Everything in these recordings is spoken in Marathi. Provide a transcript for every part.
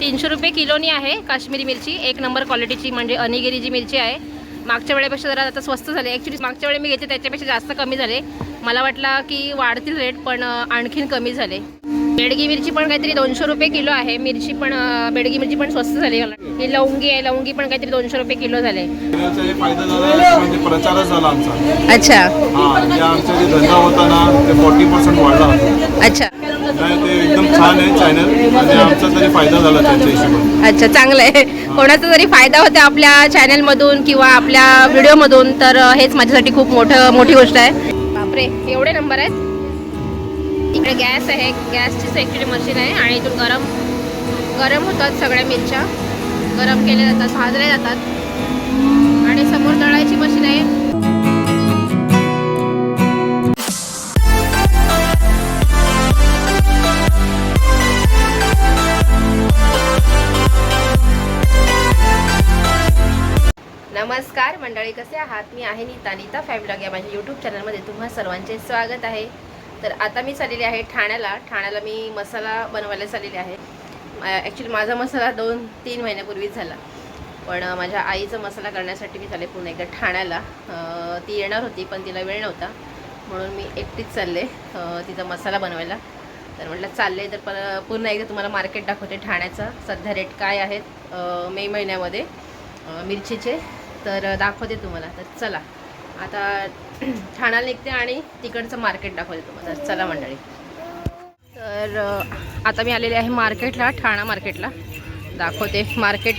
तीनशे रुपये किलोनी आहे काश्मीरी मिरची. एक नंबर क्वालिटीची म्हणजे अनिगिरी जी मिरची आहे. मागच्या वेळेपेक्षा जरा आता स्वस्त झाले. ॲक्च्युली मागच्या वेळी मी घेते त्याच्यापेक्षा जास्त कमी झाले. मला वाटलं की वाढतील रेट पण आणखीन कमी झाले. बेडगी मिरची पण काहीतरी दोनशे रुपये किलो आहे. मिरची पण बेडगी मिरची पण स्वस्त झाली. मला ही लवंगी आहे. लवंगी पण काहीतरी दोनशे रुपये किलो झाले. त्याचा फायदा झाला म्हणजे प्रचारच झाला आमचा. अच्छा. हा जे आमचा जे धंदा होता ना ते फोर्टी पर्सेंट वाढला होता. अच्छा. नाही ते एकदम छान आहे चॅनल आणि आमचा तरी फायदा झाला त्यांच्या हिशोबाने. अच्छा चांगलं आहे. कोणाचा जरी फायदा होता आपल्या चॅनलमधून किंवा आपल्या व्हिडिओमधून तर हेच माझ्यासाठी खूप मोठं मोठी गोष्ट आहे. बापरे एवढे नंबर आहेत? इकडे गॅस आहे गॅसचीच ॲक्च्युली मशीन आहे आणि इथून गरम गरम होतात सगळ्या मिरच्या. गरम केल्या जातात भाजल्या जातात. आणि समोर दळायची मशीन आहे. नमस्कार मंडळी कसे आहात? मी आहे नीता. नीता फाईव्ह ब्लॉग या माझ्या यूट्यूब चॅनलमध्ये तुम्हा सर्वांचे स्वागत आहे. तर आता मी चाललेली आहे ठाण्याला. ठाण्याला मी मसाला बनवायला चाललेली आहे. ॲक्च्युली माझा मसाला दोन तीन महिन्यापूर्वीच झाला. पण माझ्या आईचा मसाला करण्यासाठी मी चालले पुन्हा एकदा ठाण्याला. ती येणार होती पण तिला वेळ नव्हता. म्हणून मी एकटीच चालले तिचा मसाला बनवायला. तर म्हटलं चालले तर पर पुन्हा एकदा तुम्हाला मार्केट दाखवते ठाण्याचा. सध्या रेट काय आहेत मे महिन्यामध्ये मिरचीचे. तर दाखवते तुम्हाला. तर चला. आता ठाण्याला निघते आणि तिकडचं मार्केट दाखवते तुम्हाला. चला मंडळी. तर आता मी आलेले आहे मार्केटला ठाणा मार्केटला. दाखवते मार्केट.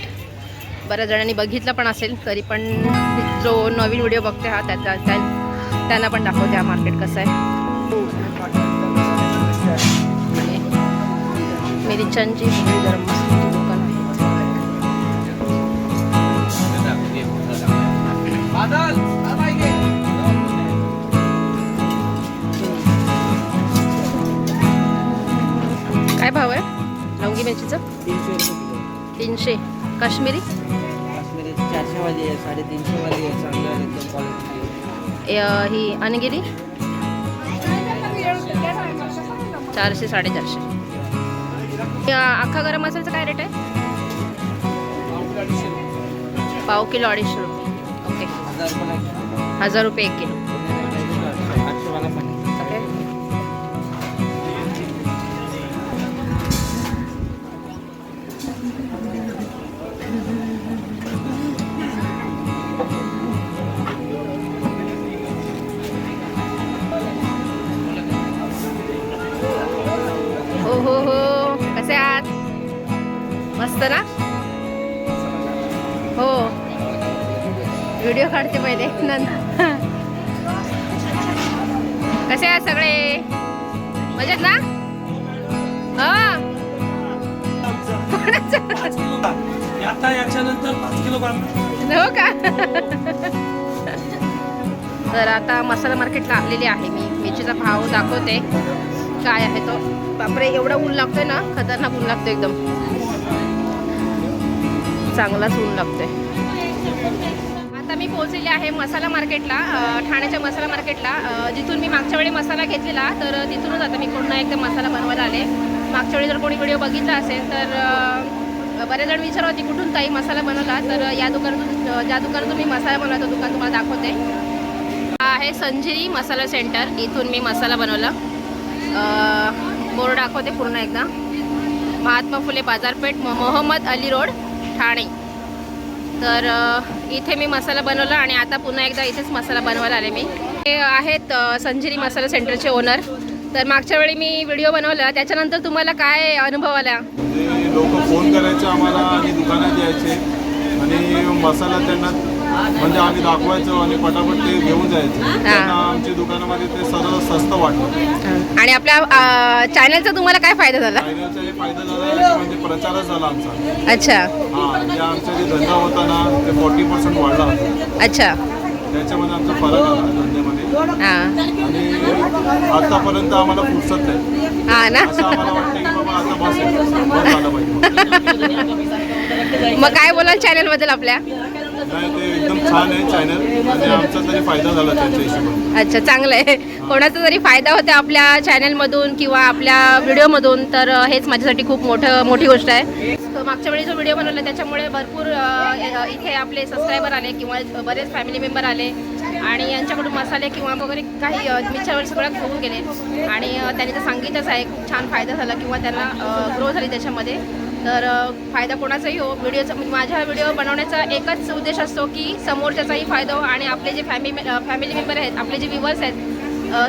बऱ्याच जणांनी बघितलं पण असेल तरी पण जो नवीन व्हिडिओ बघते हा त्याचा त्या- त्यांना पण दाखवते हा मार्केट कसं आहे. आणि मिरच्यांची गरम दुकान आहे लवंगी मिरचीचं तीनशे. रुपये किलो तीनशे काश्मीरी? काश्मीरी चारशेवाली आहे साडेतीनशेवाली आहे चांगलं आहे एकदम क्वालिटी ए, अ, ही अनगिरी? चारशे साडेचारशे. अ, अख्खा गरम मसाल्याचा काय रेट आहे? पाव किलो अडीचशे रुपये. ओके. हजार रुपये एक किलो. हो हो. कसे आहात? मस्त ना? हो. व्हिडिओ काढते पहिले. नंतर. कसे आहात सगळे? मजेत ना? हो. हो का? तर आता मसाला मार्केटला आलेली आहे मी. मिरचीचा भाव दाखवते. काय आहे तो? बापरे एवढा ऊन लागतोय ना खतरनाक ऊन लागतोय एकदम. चांगलाच ऊन लागतोय. आता मी पोहोचलेले आहे मसाला मार्केटला ठाण्याच्या मसाला मार्केटला. जिथून मी मागच्या वेळी मसाला घेतलेला तर तिथूनच आता मी पूर्ण एकदा मसाला बनवायला आले. मागच्या वेळी जर कोणी व्हिडिओ बघितला असेल तर बरेच जण विचार होती कुठून ताई मसाला बनवला? तर या दुकानातून ज्या दुकानातून मी मसाला बनवला तो दुकान तुम्हाला दाखवते. हा आहे संजिरी मसाला सेंटर. इथून मी मसाला बनवला. बोर्ड दाखवते पूर्ण एकदा. महात्मा फुले बाजारपेठ मोहम्मद अली रोड ठाणे. तर इथे मी मसाला बनवला आणि आता पुन्हा एकदा इथेच मसाला बनवायला आले मी. हे आहेत संजिरी मसाला सेंटरचे ओनर. तर मागच्या वेळी मी व्हिडिओ बनवला. त्याच्यानंतर तुम्हाला काय अनुभव आला? लोक फोन करायचे आम्हाला आणि दुकानात यायचे. आणि मसाला त्यांना म्हणजे आम्ही दाखवायचो आणि पटापट ते घेऊन जायचे. आमच्या दुकानामध्ये ते सर्व स्वस्त वाटलं आणि आपल्या चॅनलचा तुम्हाला काय फायदा झाला? हे फायदा झाला म्हणजे प्रचारच झाला आमचा. अच्छा. हा जे आमचा जे धंदा होता ना ते फोर्टी पर्सेंट वाढला होता. अच्छा. त्याच्यामध्ये आमचा फरक आला धंद्यामध्ये. आणि आतापर्यंत आम्हाला फुरसत नाही. हां ना. असं आम्हाला वाटतं की बाबा आता बस झालं पाहिजे. मग काय बोलाल चॅनलबद्दल आपल्या? नाही ते एकदम छान आहे चॅनल आणि आमचा तरी फायदा झाला त्यांच्या हिशोबाने. अच्छा चांगलं आहे. कोणाचा जरी फायदा होता आपल्या चॅनलमधून किंवा आपल्या व्हिडिओमधून तर अ, हेच माझ्यासाठी खूप मोठं मोठी गोष्ट आहे. तर मागच्या वेळी जो व्हिडिओ बनवला त्याच्यामुळे भरपूर अ, इथे आपले सबस्क्रायबर आले किंवा बरेच फॅमिली मेंबर आले आणि यांच्याकडून मसाले किंवा वगैरे काही अ, मिरच्यावर सगळं घेऊन गेले. आणि अ, त्यांनी तर सांगितलंच आहे खूप छान फायदा झाला किंवा त्यांना ग्रो झाली त्याच्यामध्ये. तर फायदा कोणाचाही हो व्हिडिओचा म्हणजे माझ्या व्हिडिओ बनवण्याचा एकच उद्देश असतो की समोरच्याचाही फायदा हो आणि आपले जे फॅमिली फॅमिली मेंबर आहेत आपले जे व्ह्युअर्स आहेत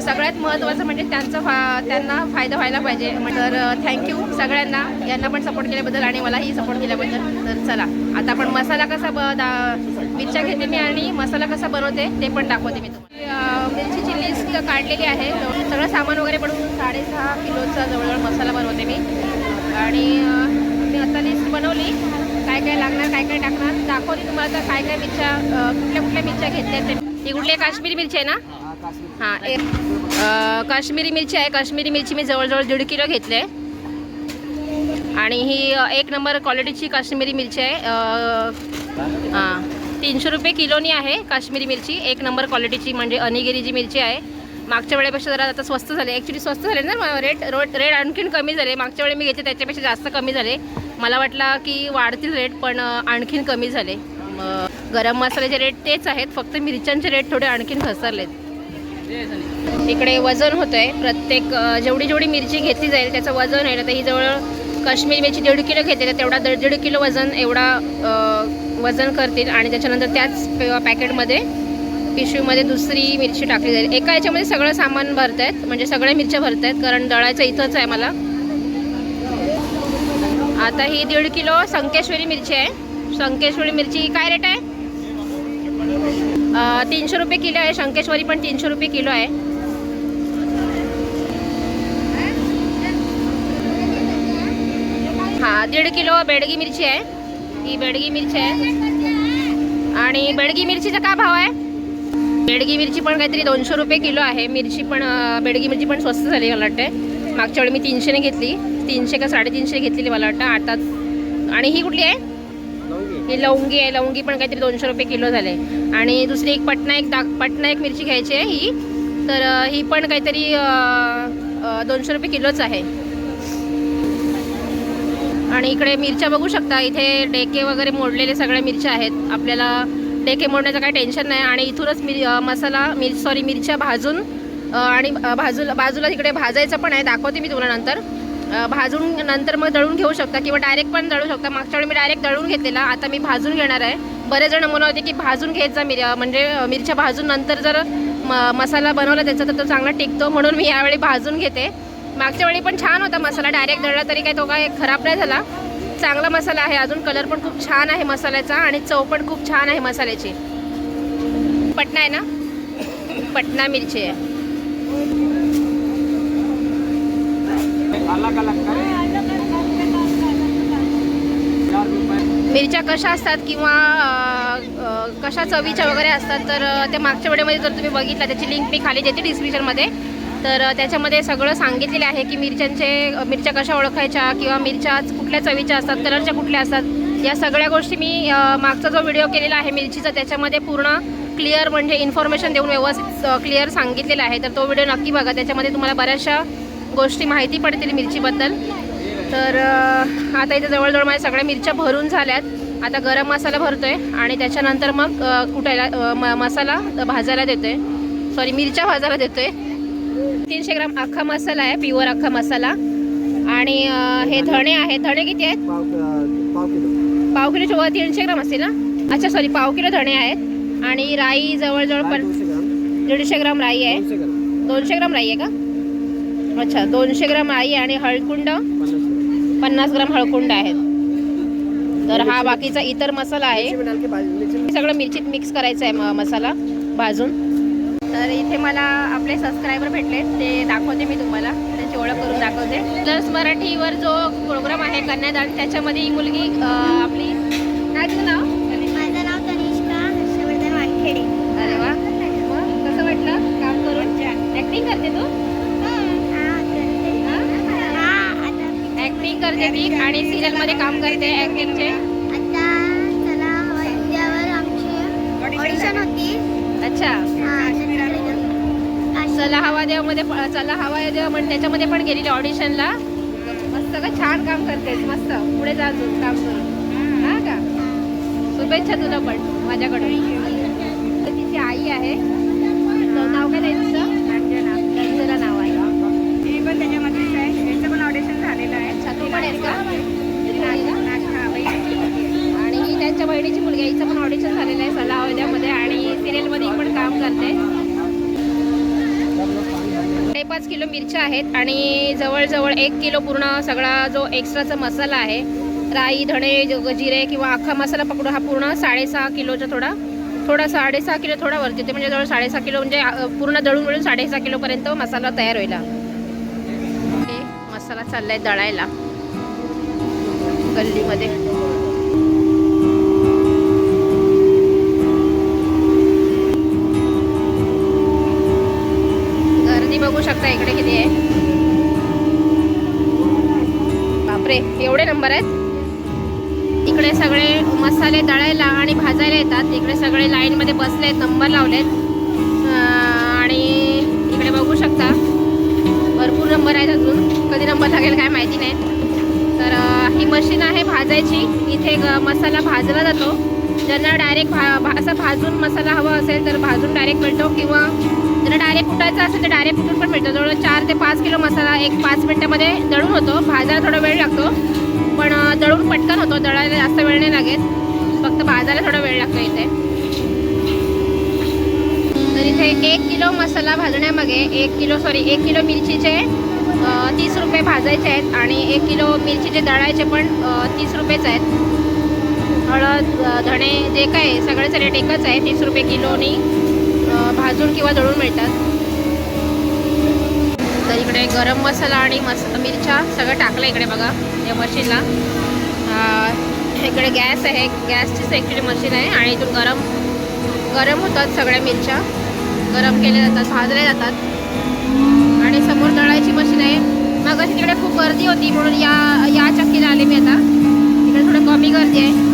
सगळ्यात महत्त्वाचं म्हणजे त्यांचा फा त्यांना फायदा व्हायला पाहिजे. तर थँक्यू सगळ्यांना. यांना पण सपोर्ट केल्याबद्दल आणि मलाही सपोर्ट केल्याबद्दल. तर चला आता आपण मसाला कसा ब दा मिरच्या घेते मी आणि मसाला कसा बनवते ते पण दाखवते मी तुम्हाला. मिरची मिरचीची लिस्ट काढलेली आहे. सगळं सामान वगैरे पडून साडेसहा किलोचा जवळजवळ मसाला बनवते मी. आणि दाखवली. काय काय लागणार काय काय टाकणार दाखवते तुम्हाला तर काय काय मिरच्या कुठल्या कुठल्या मिरच्या घेतल्या ते. ही कुठली काश्मीरी मिरची आहे ना? हां एक काश्मीरी मिरची आहे. काश्मीरी मिरची मी जवळजवळ दीड किलो घेतले आणि ही एक नंबर क्वालिटीची काश्मीरी मिरची आहे. हां तीनशे रुपये किलोनी आहे काश्मीरी मिरची. एक नंबर क्वालिटीची म्हणजे अनिगिरी जी मिरची आहे. मागच्या वेळेपेक्षा जरा आता स्वस्त झाले. ॲक्च्युली स्वस्त झाले ना रेट रोट रेट आणखीन कमी झाले. मागच्या वेळी मी घेते त्याच्यापेक्षा जास्त कमी झाले. मला वाटलं की वाढतील रेट पण आणखीन कमी झाले. गरम मसाल्याचे रेट तेच आहेत फक्त मिरच्यांचे रेट थोडे आणखीन घसरलेत. इकडे वजन होतं आहे प्रत्येक जेवढी जेवढी मिरची घेतली जाईल त्याचं वजन आहे ना तर ही जवळ काश्मीरी मिरची दीड किलो घेते तर तेवढा दीड दीड किलो वजन एवढा वजन करतील. आणि त्याच्यानंतर त्याच पॅकेटमध्ये पिशवीमध्ये दुसरी मिरची टाकली जाईल. एका याच्यामध्ये सगळं सामान भरत आहेत म्हणजे सगळ्या मिरच्या भरत आहेत कारण दळायचं इथंच आहे मला. आता ही दीड किलो संकेश्वरी मिरची आहे. संकेश्वरी मिरची काय रेट आहे? तीनशे रुपये किलो आहे. शंकेश्वरी पण तीनशे रुपये किलो आहे. हा दीड किलो बेडगी मिरची आहे. ही बेडगी मिरची आहे. आणि बेडगी मिरचीचा काय भाव आहे? बेडगी मिरची पण काहीतरी दोनशे रुपये किलो आहे. मिरची पण बेडगी मिरची पण स्वस्त झाली मला वाटते मागच्या वेळी मी तीनशेने घेतली. तीनशे का साडेतीनशे घेतलेली मला वाटतं आता आणि ही कुठली आहे? ही लवंगी आहे लवंगी पण काहीतरी दोनशे रुपये किलो झाले. आणि दुसरी एक पटना एक दाग पटना एक मिरची घ्यायची आहे ही. तर ही पण काहीतरी दोनशे रुपये किलोच आहे. आणि इकडे मिरच्या बघू शकता इथे डेके वगैरे मोडलेले सगळ्या मिरच्या आहेत. आपल्याला डेके मोडण्याचं काही टेन्शन नाही. आणि इथूनच मिर मसाला मिर सॉरी मिरच्या भाजून आणि अ, बाजूला बाजूला तिकडे भाजायचं पण आहे. दाखवते मी तुम्हाला नंतर. भाजून नंतर मग दळून घेऊ शकता किंवा डायरेक्ट पण दळू शकता. मागच्या वेळी मी डायरेक्ट दळून घेतलेला आता मी भाजून घेणार आहे. बरेच जण म्हणत होते की भाजून घेत जा मिर म्हणजे मिरच्या भाजून नंतर जर म मसाला बनवला त्याचा तर तो चांगला टिकतो म्हणून मी यावेळी भाजून घेते. मागच्या वेळी पण छान होता मसाला डायरेक्ट दळला तरी काय तो काय खराब नाही झाला. चांगला मसाला आहे अजून कलर पण खूप छान आहे मसाल्याचा आणि चव पण खूप छान आहे मसाल्याची. पटना आहे ना? पटना मिरची आहे. अलग अलग मिरच्या कशा असतात किंवा कशा चवीच्या वगैरे असतात तर त्या ते मागच्या वेळेमध्ये जर तुम्ही बघितला त्याची लिंक मी खाली देते डिस्क्रिप्शनमध्ये तर त्याच्यामध्ये सगळं सांगितलेले आहे की मिरच्यांचे मिरच्या कशा ओळखायच्या किंवा मिरच्या कुठल्या चवीच्या असतात कलरच्या कुठल्या असतात या सगळ्या गोष्टी मी मागचा जो व्हिडिओ केलेला आहे मिरचीचा त्याच्यामध्ये पूर्ण क्लिअर म्हणजे इन्फॉर्मेशन देऊन व्यवस्थित क्लिअर सांगितलेलं आहे. तर तो व्हिडिओ नक्की बघा. त्याच्यामध्ये तुम्हाला बऱ्याचशा गोष्टी माहिती पडतील मिरचीबद्दल. तर आता इथे जवळजवळ माझ्या सगळ्या मिरच्या भरून झाल्यात. आता गरम मसाला भरतोय आणि त्याच्यानंतर मग कुटायला म- मसाला भाजायला देतोय. सॉरी मिरच्या भाजायला देतोय. तीनशे ग्राम अख्खा मसाला आहे प्युअर अख्खा मसाला. आणि हे धणे आहेत. धणे किती आहेत? पाव पाव किलो. पाव तीनशे ग्राम असतील ना? अच्छा सॉरी पाव किलो धणे आहेत. आणि राई जवळजवळ पण दीडशे ग्राम राई आहे. दोनशे ग्राम राई आहे का? अच्छा दोनशे ग्राम राई आणि हळकुंड? पन्नास ग्राम हळकुंड आहेत. तर हा बाकीचा इतर मसाला आहे. सगळं मिरचीत मिक्स करायचं आहे मसाला भाजून. तर इथे मला आपले सबस्क्रायबर भेटले ते दाखवते मी तुम्हाला. त्यांची ओळख करून दाखवते. प्लस मराठीवर जो प्रोग्राम आहे कन्यादान त्याच्यामध्ये ही मुलगी आपली काय तुझं नाव? माझं नाव तनिष्का हर्षवर्धन वानखेडे. अरे वा. कसं वाटलं? काम करून? ऍक्टिंग करते तू? करते ती आणि सिरियलमध्ये काम करते ऍक्टिंगचे आता चला हवा यावर आमचे अच्छा. चला हवा देवमध्ये चला हवा देव म्हण त्याच्यामध्ये पण गेलेली ऑडिशनला मस्त का छान काम करतेस मस्त. पुढे जा अजून काम करून. हा का? शुभेच्छा तुला पण माझ्याकडून. तिची आई आहे. नाव काय तिचं अंजना अंजना नाव आहे मी पण त्याच्यामध्येच आहे त्यांचं पण ऑडिशन झालेलं आहे अच्छा तू पण आहेस का हा, बाई. आणि ही त्यांच्या यायचं पण ऑडिशन झालेलं आहे सला हवाद्यामध्ये आणि सिरियलमध्ये पण काम करते. हे पाच किलो मिरच्या आहेत आणि जवळजवळ एक किलो पूर्ण सगळा जो एक्स्ट्राचा मसाला आहे राई धणे जिरे किंवा अख्खा मसाला पकडू हा पूर्ण साडेसहा किलोचा थोडा थोडा साडेसहा किलो थोडा वरती येते. म्हणजे जवळ साडेसहा किलो म्हणजे पूर्ण दळून मिळून साडेसहा किलोपर्यंत मसाला तयार होईल मसाला चाललाय दळायला. गल्लीमध्ये. बापरे एवढे नंबर आहेत? इकडे सगळे मसाले दळायला आणि भाजायला येतात. इकडे सगळे लाईनमध्ये बसले बसले नंबर लावलेत. आणि इकडे बघू शकता भरपूर नंबर आहेत अजून. कधी नंबर लागेल काय माहिती नाही. तर ही मशीन आहे भाजायची. इथे ग- मसाला भाजला जातो. ज्यांना डायरेक्ट भा भा असं भाजून मसाला हवा असेल तर भाजून डायरेक्ट मिळतो किंवा जर डायरेक्ट कुटायचा असेल तर डायरेक्ट कुठून पण मिळतो. जवळ चार ते पाच किलो मसाला एक पाच मिनटामध्ये दळून होतो. भाजायला थोडा वेळ लागतो. पण दळून पटकन होतो. दळायला जास्त वेळ नाही लागेल फक्त भाजायला थोडा वेळ लागतो इथे. तर इथे एक किलो मसाला भाजण्यामागे एक किलो सॉरी एक किलो मिरचीचे तीस रुपये भाजायचे आहेत आणि एक किलो मिरचीचे दळायचे पण तीस रुपयेच आहेत. हळद धणे जे काय आहे, सगळ्याचं रेट एकच आहे. तीस रुपये किलोनी भाजून किंवा दळून मिळतात. तर इकडे गरम मसाला आणि मस मिरच्या सगळं टाकलं इकडे बघा या मशीनला इकडे गॅस आहे गॅसचीच ॲक्च्युली मशीन आहे आणि इथून गरम गरम होतात सगळ्या मिरच्या. गरम केल्या जातात भाजल्या जातात. आणि समोर दळायची मशीन आहे. मग अशी तिकडे खूप गर्दी होती म्हणून या या चक्कीला आले मी आता. इकडे थोडं कमी गर्दी आहे.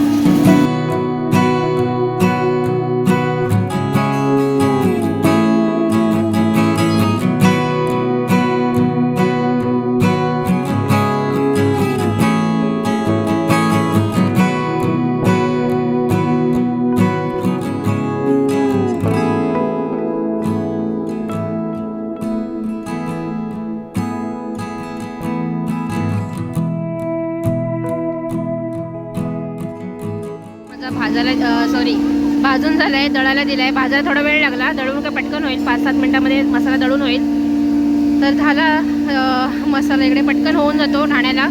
भाजायला सॉरी भाजून झालं आहे दळायला आहे भाजायला थोडा वेळ लागला. दळून का पटकन होईल? पाच सात मिनटामध्ये मसाला दळून होईल. तर झाला मसाला इकडे पटकन होऊन जातो ठाण्याला.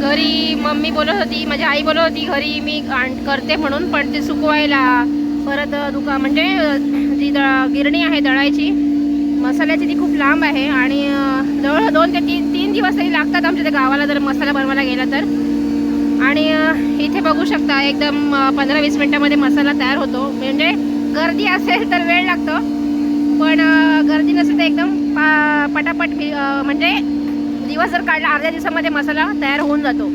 घरी मम्मी बोलत होती माझी आई बोलत होती घरी मी करते म्हणून पण ते सुकवायला परत दुका म्हणजे जी द गिरणी आहे दळायची मसाल्याची ती खूप लांब आहे आणि जवळ दोन ते तीन तीन दिवस तरी लागतात आमच्या त्या गावाला जर मसाला बनवायला गेला तर. आणि इथे बघू शकता एकदम पंधरा वीस मिनटामध्ये मसाला तयार होतो. म्हणजे गर्दी असेल तर वेळ लागतो. पण गर्दी नसेल तर एकदम पा पटापट म्हणजे दिवस जर काढला अर्ध्या दिवसामध्ये मसाला तयार होऊन जातो.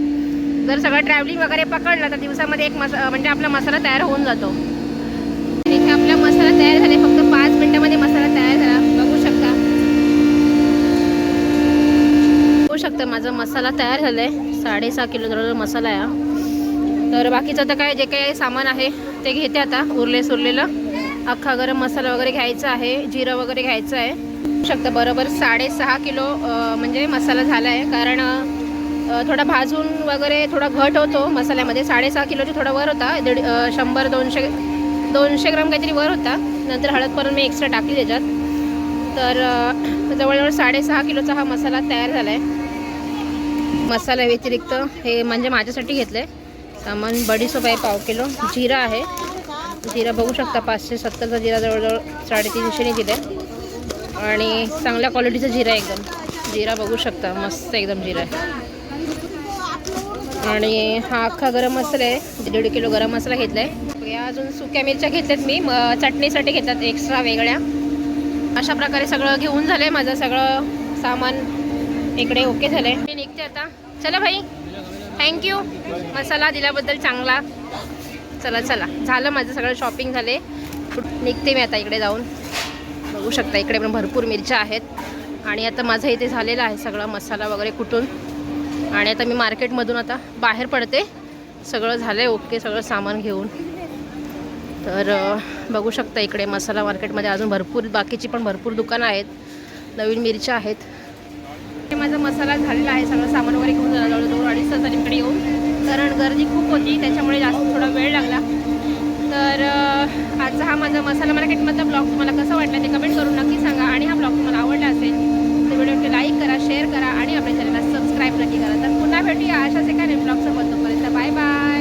जर सगळं ट्रॅव्हलिंग वगैरे पकडलं तर दिवसामध्ये एक मसा म्हणजे आपला मसाला तयार होऊन जातो. इथे आपला मसाला तयार झाला फक्त पाच मिनटामध्ये मसाला तयार झाला बघू शकता तर माझा मसाला तयार झाला आहे साडेसहा किलो जवळ मसाला आहे हा. तर बाकीचं आता काय जे काही सामान आहे ते घेते आता उरले सुरलेलं. अख्खा गरम मसाला वगैरे घ्यायचा आहे जिरं वगैरे घ्यायचं आहे. शकता बरोबर साडेसहा किलो म्हणजे मसाला झाला आहे कारण थोडा भाजून वगैरे थोडा घट होतो मसाल्यामध्ये. साडेसहा किलोची थोडा वर होता दीड शंभर दोनशे दोनशे ग्राम काहीतरी वर होता. नंतर हळद पण मी एक्स्ट्रा टाकली त्याच्यात. तर जवळजवळ साडेसहा किलोचा हा मसाला तयार झाला आहे मसाला व्यतिरिक्त हे म्हणजे माझ्यासाठी घेतलं. आहे सामान बडीसोप आहे पाव किलो. जिरा आहे. जिरा बघू शकता पाचशे सत्तरचा जिरा जवळजवळ साडेतीनशेने दिलं. आणि चांगल्या क्वालिटीचा जिरा एकदम. जिरा बघू शकता मस्त एकदम जिरा आहे. आणि हा अख्खा गरम मसाला आहे. दीड किलो गरम मसाला घेतला आहे या अजून सुक्या मिरच्या घेतल्यात मी. चटणीसाठी घेतल्यात एक्स्ट्रा वेगळ्या. अशा प्रकारे सगळं घेऊन झालं आहे माझं सगळं सामान इकडे ओके झालं आहे निघते आता. चला भाई. थँक्यू मसाला दिल्याबद्दल चांगला. चला चला. झालं माझं सगळं शॉपिंग झाले. निघते मी आता इकडे जाऊन. बघू शकता इकडे पण भरपूर मिरच्या आहेत. आणि आता माझं इथे झालेलं आहे सगळा मसाला वगैरे कुठून. आणि आता मी मार्केटमधून आता बाहेर पडते. सगळं झालं आहे ओके सगळं सामान घेऊन. तर बघू शकता इकडे मसाला मार्केटमध्ये अजून भरपूर बाकीची पण भरपूर दुकानं आहेत. नवीन मिरच्या आहेत. माझा मसाला झालेला आहे सगळं सामान वगैरे घेऊन जवळ दोन अडीच तास इकडे येऊन. कारण गर्दी खूप होती त्याच्यामुळे जास्त थोडा वेळ लागला. तर आजचा हा माझा मसाला मार्केटमधला ब्लॉग तुम्हाला कसा वाटला ते कमेंट करून नक्की सांगा. आणि हा ब्लॉग तुम्हाला आवडला असेल तर व्हिडिओ लाईक करा शेअर करा आणि आपल्या चॅनलला सबस्क्राईब नक्की करा. तर पुन्हा भेटूया अशाच एका ब्लॉगसोबत. तोपर्यंत बाय बाय.